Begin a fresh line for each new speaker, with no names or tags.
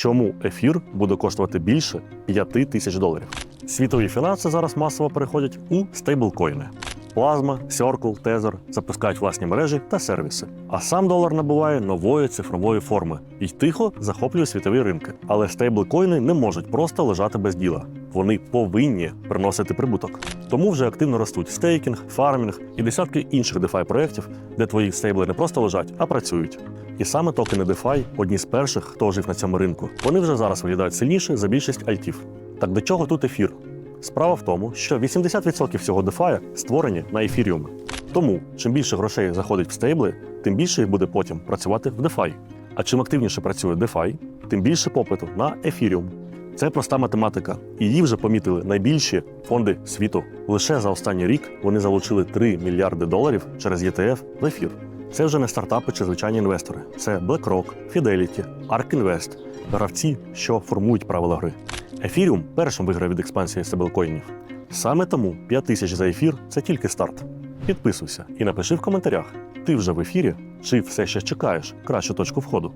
чому ефір буде коштувати більше 5 тисяч доларів. Світові фінанси зараз масово переходять у стейблкоїни. Плазма, Circle, Tether запускають власні мережі та сервіси. А сам долар набуває нової цифрової форми і тихо захоплює світові ринки. Але стейблкоїни не можуть просто лежати без діла. Вони повинні приносити прибуток. Тому вже активно ростуть стейкінг, фармінг і десятки інших DeFi проєктів, де твої стейбли не просто лежать, а працюють. І саме токени DeFi – одні з перших, хто жив на цьому ринку. Вони вже зараз виглядають сильніше за більшість альтів. Так до чого тут ефір? Справа в тому, що 80% всього DeFi створені на ефіріуми. Тому, чим більше грошей заходить в стейбли, тим більше їх буде потім працювати в DeFi. А чим активніше працює DeFi, тим більше попиту на ефіріум. Це проста математика, і її вже помітили найбільші фонди світу. Лише за останній рік вони залучили 3 мільярди доларів через ETF в ефір. Це вже не стартапи чи звичайні інвестори. Це BlackRock, Fidelity, ARK Invest, гравці, що формують правила гри. Ефіріум першим виграє від експансії стеблкоїнів. Саме тому 5 тисяч за ефір це тільки старт. Підписуйся і напиши в коментарях, ти вже в ефірі чи все ще чекаєш кращу точку входу.